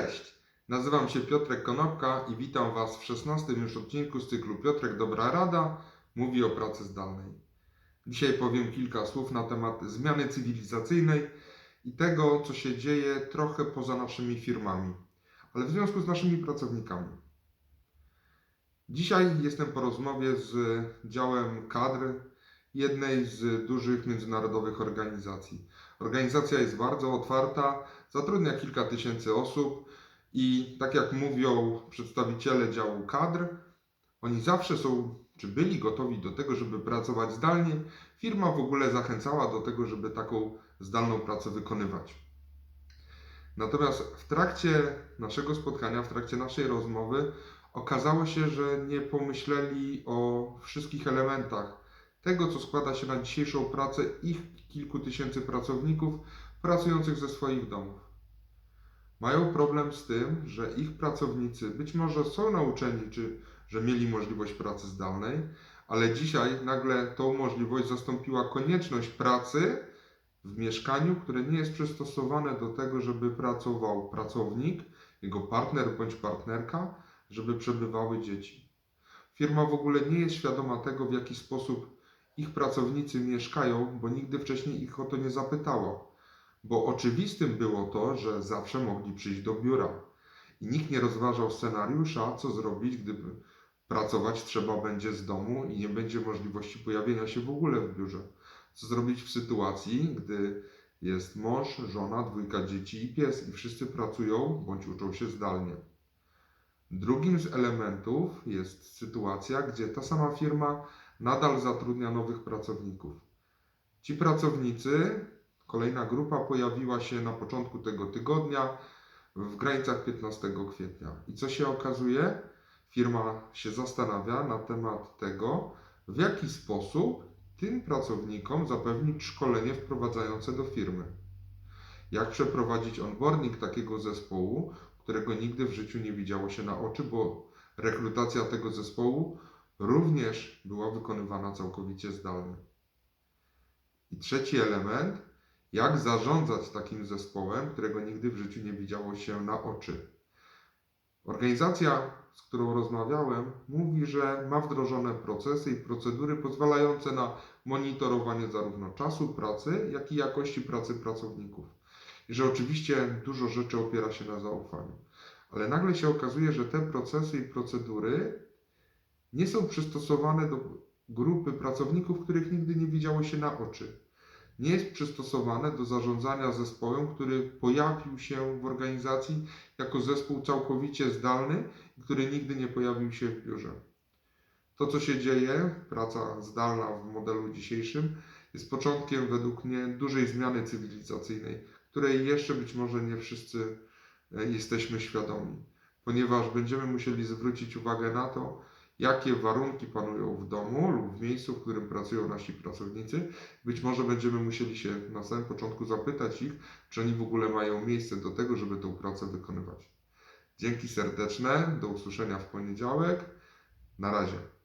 Cześć, nazywam się Piotrek Konopka i witam Was w 16 już odcinku z cyklu Piotrek Dobra Rada mówi o pracy zdalnej. Dzisiaj powiem kilka słów na temat zmiany cywilizacyjnej i tego, co się dzieje trochę poza naszymi firmami, ale w związku z naszymi pracownikami. Dzisiaj jestem po rozmowie z działem kadr jednej z dużych międzynarodowych organizacji. Organizacja jest bardzo otwarta, zatrudnia kilka tysięcy osób i tak jak mówią przedstawiciele działu kadr, oni zawsze są, czy byli gotowi do tego, żeby pracować zdalnie. Firma w ogóle zachęcała do tego, żeby taką zdalną pracę wykonywać. Natomiast w trakcie naszego spotkania, w trakcie naszej rozmowy, okazało się, że nie pomyśleli o wszystkich elementach tego, co składa się na dzisiejszą pracę ich kilku tysięcy pracowników pracujących ze swoich domów. Mają problem z tym, że ich pracownicy być może są nauczeni, czy że mieli możliwość pracy zdalnej, ale dzisiaj nagle tą możliwość zastąpiła konieczność pracy w mieszkaniu, które nie jest przystosowane do tego, żeby pracował pracownik, jego partner bądź partnerka, żeby przebywały dzieci. Firma w ogóle nie jest świadoma tego, w jaki sposób ich pracownicy mieszkają, bo nigdy wcześniej ich o to nie zapytała. Bo oczywistym było to, że zawsze mogli przyjść do biura. I nikt nie rozważał scenariusza, co zrobić, gdyby pracować trzeba będzie z domu i nie będzie możliwości pojawienia się w ogóle w biurze. Co zrobić w sytuacji, gdy jest mąż, żona, dwójka dzieci i pies i wszyscy pracują bądź uczą się zdalnie. Drugim z elementów jest sytuacja, gdzie ta sama firma nadal zatrudnia nowych pracowników. Ci pracownicy, kolejna grupa pojawiła się na początku tego tygodnia w granicach 15 kwietnia. I co się okazuje? Firma się zastanawia na temat tego, w jaki sposób tym pracownikom zapewnić szkolenie wprowadzające do firmy. Jak przeprowadzić onboarding takiego zespołu, którego nigdy w życiu nie widziało się na oczy, bo rekrutacja tego zespołu również była wykonywana całkowicie zdalnie. I trzeci element, jak zarządzać takim zespołem, którego nigdy w życiu nie widziało się na oczy. Organizacja, z którą rozmawiałem, mówi, że ma wdrożone procesy i procedury pozwalające na monitorowanie zarówno czasu pracy, jak i jakości pracy pracowników. I że oczywiście dużo rzeczy opiera się na zaufaniu. Ale nagle się okazuje, że te procesy i procedury nie są przystosowane do grupy pracowników, których nigdy nie widziało się na oczy. Nie jest przystosowane do zarządzania zespołem, który pojawił się w organizacji jako zespół całkowicie zdalny, który nigdy nie pojawił się w biurze. To, co się dzieje, praca zdalna w modelu dzisiejszym, jest początkiem według mnie dużej zmiany cywilizacyjnej, której jeszcze być może nie wszyscy e, jesteśmy świadomi, ponieważ będziemy musieli zwrócić uwagę na to, jakie warunki panują w domu lub w miejscu, w którym pracują nasi pracownicy. Być może będziemy musieli się na samym początku zapytać ich, czy oni w ogóle mają miejsce do tego, żeby tę pracę wykonywać. Dzięki serdeczne, do usłyszenia w poniedziałek. Na razie.